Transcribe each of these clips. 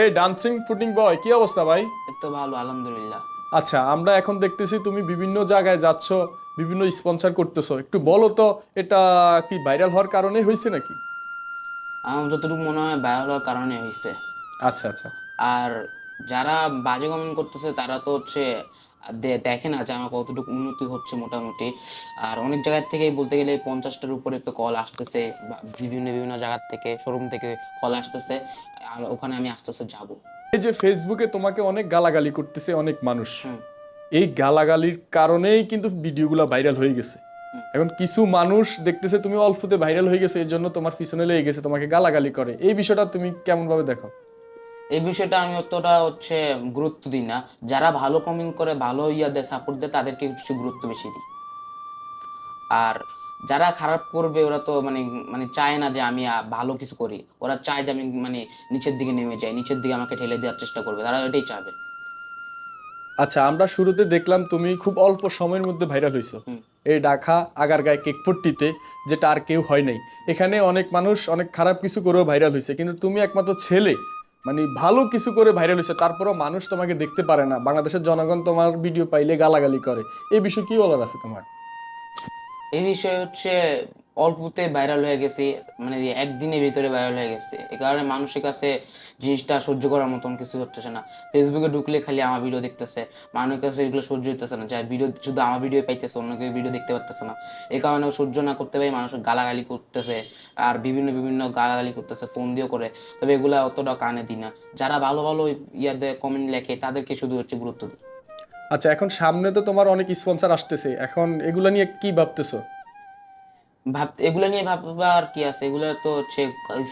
এই dancing footing বয় কি অবস্থা ভাই? তো ভালো আলহামদুলিল্লাহ। আচ্ছা আমরা এখন দেখতেছি তুমি বিভিন্ন জায়গায় যাচ্ছ বিভিন্ন স্পন্সর করতেছো। একটু বলো তো এটা কি ভাইরাল হওয়ার কারণে হয়েছে নাকি? আমার যতটুকু মনে হয় ভাইরাল হওয়ার কারণে হয়েছে। আচ্ছা আচ্ছা। আর যারা বাজে কমেন্ট করতেছে তারা তো হচ্ছে দেখে না যে আমার কতটুকু উন্নতি হচ্ছে মোটামুটি। আর অনেক জায়গার থেকেই বলতে গেলে পঞ্চাশটার উপরে তো কল আসতেছে বিভিন্ন বিভিন্ন জায়গার থেকে শোরুম থেকে কল আসতেছে আর ওখানে আমি আস্তে আস্তে যাব। এই যে ফেসবুকে তোমাকে অনেক গালাগালি করতেছে অনেক মানুষ। এই গালাগালির কারণেই কিন্তু ভিডিওগুলো ভাইরাল হয়ে গেছে। এখন কিছু মানুষ দেখতেছে তুমি অল্পতে ভাইরাল হয়ে গেছে এর জন্য তোমার পিছনে লেগে গেছে তোমাকে গালাগালি করে। এই বিষয়টা তুমি কেমন ভাবে দেখো? এই বিষয়টা আমি অতটা হচ্ছে গুরুত্ব দিই না। যারা ভালো কমেন্ট করে ভালো ইয়া দেয় সাপোর্ট দেয় তাদেরকে কিছু গুরুত্ব বেশি দিই। আর যারা খারাপ করবে ওরা তো মানে মানে চায় না যে আমি ভালো কিছু করি। ওরা চায় যে আমি মানে নিচের দিকে নেমে যাই নিচের দিকে আমাকে ঠেলে দেওয়ার চেষ্টা করবে। তারা এটাই চাবে। আচ্ছা আমরা শুরুতে দেখলাম তুমি খুব অল্প সময়ের মধ্যে ভাইরাল হয়েছো হুম। এই ঢাকা আগারগাঁয় কেকপট্টিতে যেটা আর কেউ হয় নাই। এখানে অনেক মানুষ অনেক খারাপ কিছু করেও ভাইরাল হয়েছে কিন্তু তুমি একমাত্র ছেলে মানে ভালো কিছু করে ভাইরাল হয়েছে, তারপরও মানুষ তোমাকে দেখতে পারে না। বাংলাদেশের জনগণ তোমার ভিডিও পাইলে গালাগালি করে। এই বিষয়ে কি বলার আছে তোমার? এই বিষয়ে হচ্ছে অল্পতে ভাইরাল হয়ে গেছি মানে একদিনের ভিতরে ভাইরাল হয়ে গেছে। এই কারণে মানুষের কাছে জিনিসটা সহ্য করার মতন কিছু হচ্ছে না। ফেসবুকে ঢুকলে খালি আমার ভিডিও দেখতেছে। মানুষের কাছে এগুলো সহ্য হইতেছে না। যার ভিডিও শুধু আমার ভিডিও পাইতেছে, অন্য কেউ ভিডিও দেখতে পারতেছে না। এ কারণে সহ্য না করতে পারি, মানুষ গালাগালি করতেছে আর বিভিন্ন বিভিন্ন গালাগালি করতেছে ফোন দিয়েও করে। তবে এগুলা অতটা কানে দিই না। যারা ভালো ভালো ইয়া দেয় কমেন্ট লেখে, তাদেরকে শুধু হচ্ছে গুরুত্ব দিই। আচ্ছা এখন সামনে তো তোমার অনেক স্পন্সর আসতেছে। এখন এগুলা নিয়ে কি ভাবতেছো? ভাব এগুলো নিয়ে ভাববার কি আছে? এগুলো তো হচ্ছে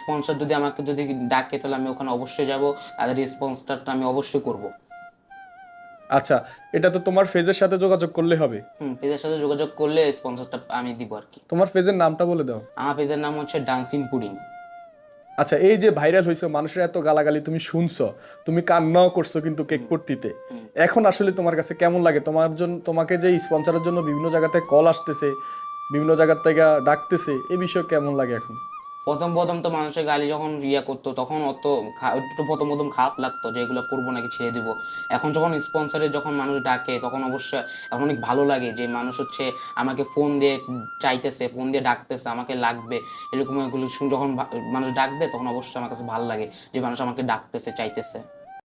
স্পন্সর যদি আমাকে যদি ডাকে তাহলে আমি ওখানে অবশ্যই যাব। তাদের স্পন্সরটা আমি অবশ্যই করব। আচ্ছা এটা তো তোমার ফেজের সাথে যোগাযোগ করলে হবে। হুম পেজের সাথে যোগাযোগ করলে স্পন্সরটা আমি দিব আর কি। তোমার ফেজের নামটা বলে দাও। আমার পেজের নাম হচ্ছে ডান্সিং পুডিং আচ্ছা এই যে ভাইরাল হয়েছে মানুষের এত গালাগালি তুমি শুনছো তুমি কান্নাও করছ কিন্তু কেক পট্টিতে। এখন আসলে তোমার কাছে কেমন লাগে? তোমার জন্য তোমাকে যে স্পন্সরের জন্য বিভিন্ন জায়গা থেকে কল আসতেছে বিভিন্ন জায়গার থেকে ডাকতেছে, এই বিষয়ে কেমন লাগে এখন? প্রথম প্রথম তো মানুষের গালি যখন ইয়া করতো, তখন অত একটু প্রথম প্রথম খারাপ লাগতো যে এগুলো করব নাকি ছেড়ে দিব। এখন যখন স্পন্সরে যখন মানুষ ডাকে, তখন অবশ্যই এখন অনেক ভালো লাগে যে মানুষ হচ্ছে আমাকে ফোন দিয়ে চাইতেছে, ফোন দিয়ে ডাকতেছে, আমাকে লাগবে। এরকম এগুলো যখন মানুষ ডাক দেয়, তখন অবশ্যই আমার কাছে ভালো লাগে যে মানুষ আমাকে ডাকতেছে, চাইতেছে।